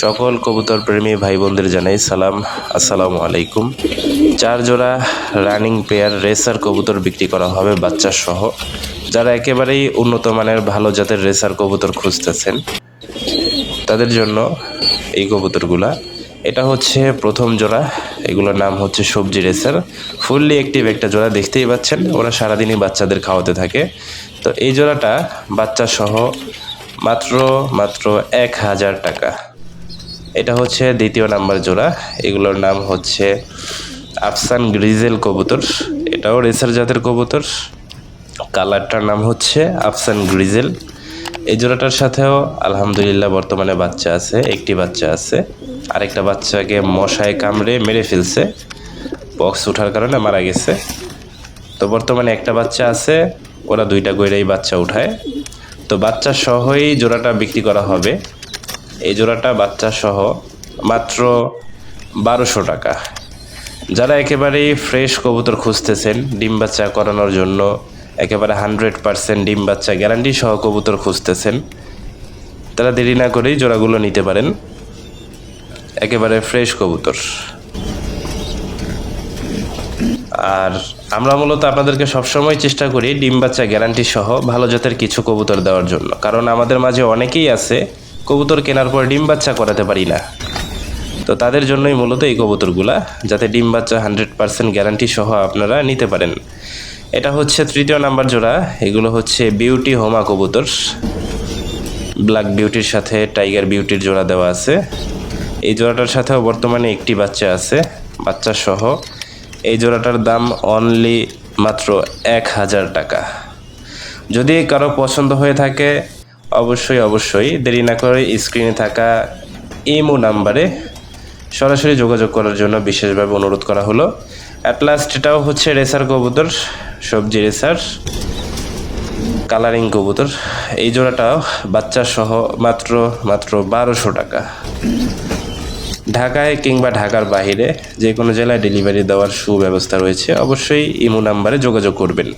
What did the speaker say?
সকল কবুতর প্রেমী ভাই বোনদের জানাই সালাম, আসসালামু আলাইকুম। চার জোড়া রানিং পেয়ার রেসার কবুতর বিক্রি করা হবে বাচ্চা সহ যারা একেবারেই উন্নত মানের ভালো জাতের রেসার কবুতর খুঁজতেছেন, তাদের জন্য এই কবুতরগুলা। এটা হচ্ছে প্রথম জোড়া, এগুলোর নাম হচ্ছে সবজি রেসার। ফুললি অ্যাক্টিভ একটা জোড়া, দেখতেই পাচ্ছেন, ওরা সারাদিনই বাচ্চাদের খাওয়াতে থাকে। তো এই জোড়াটা বাচ্চা সহ মাত্র মাত্র এক হাজার টাকা। এটা হচ্ছে দ্বিতীয় নাম্বার জোড়া। এগুলোর নাম হচ্ছে আফসান গ্রিজেল কবুতর। এটাও রেসার জাতের কবুতর। কালারটার নাম হচ্ছে আফসান গ্রিজেল। এই জোড়াটার সাথেও আলহামদুলিল্লাহ বর্তমানে বাচ্চা আছে, একটি বাচ্চা আছে। আরেকটা বাচ্চাকে মশায় কামড়ে মেরে ফেলছে। বক্স ওঠার কারণে মারা গেছে। তো বর্তমানে একটা বাচ্চা আছে, ওরা দুইটা গইরাই বাচ্চা উঠায়। তো বাচ্চা সহই জোড়াটা বিক্রি করা হবে। এই জোড়াটা বাচ্চা সহ মাত্র বারোশো টাকা। যারা একেবারেই ফ্রেশ কবুতর খুঁজতেছেন, ডিম বাচ্চা করানোর জন্য একেবারে হান্ড্রেড পারসেন্ট ডিম বাচ্চা গ্যারান্টি সহ কবুতর খুঁজতেছেন, তারা দেরি না করেই জোড়াগুলো নিতে পারেন। একেবারে ফ্রেশ কবুতর। আর আমরা মূলত আপনাদেরকে সবসময় চেষ্টা করি ডিম বাচ্চা গ্যারান্টি সহ ভালো জাতের কিছু কবুতর দেওয়ার জন্য। কারণ আমাদের মাঝে অনেকেই আছে কবুতর কেনার পর ডিম বাচ্চা করাতে পারি না। তো তাদের জন্যই মূলত এই কবুতরগুলা, যাতে ডিম বাচ্চা হান্ড্রেড পার্সেন্ট গ্যারান্টি সহ আপনারা নিতে পারেন। এটা হচ্ছে তৃতীয় নাম্বার জোড়া, এগুলো হচ্ছে বিউটি হোমা কবুতর। ব্ল্যাক বিউটির সাথে টাইগার বিউটির জোড়া দেওয়া আছে। এই জোড়াটার সাথেও বর্তমানে একটি বাচ্চা আছে, বাচ্চা সহ এই জোড়াটার দাম অনলি মাত্র এক হাজার টাকা। যদি কারও পছন্দ হয়ে থাকে, অবশ্যই অবশ্যই দেরি না করে স্ক্রিনে থাকা ইমো নাম্বারে সরাসরি যোগাযোগ করার জন্য বিশেষভাবে অনুরোধ করা হলো। অ্যাট লাস্ট এটাও হচ্ছে রেসার কবুতর, সবজি রেসার কালারিং কবুতর। এই জোড়াটাও বাচ্চা সহ মাত্র মাত্র বারোশো টাকা। ঢাকায় কিংবা ঢাকার বাহিরে যে কোনো জেলায় ডেলিভারি দেওয়ার সুব্যবস্থা রয়েছে, অবশ্যই ইমো নাম্বারে যোগাযোগ করবেন।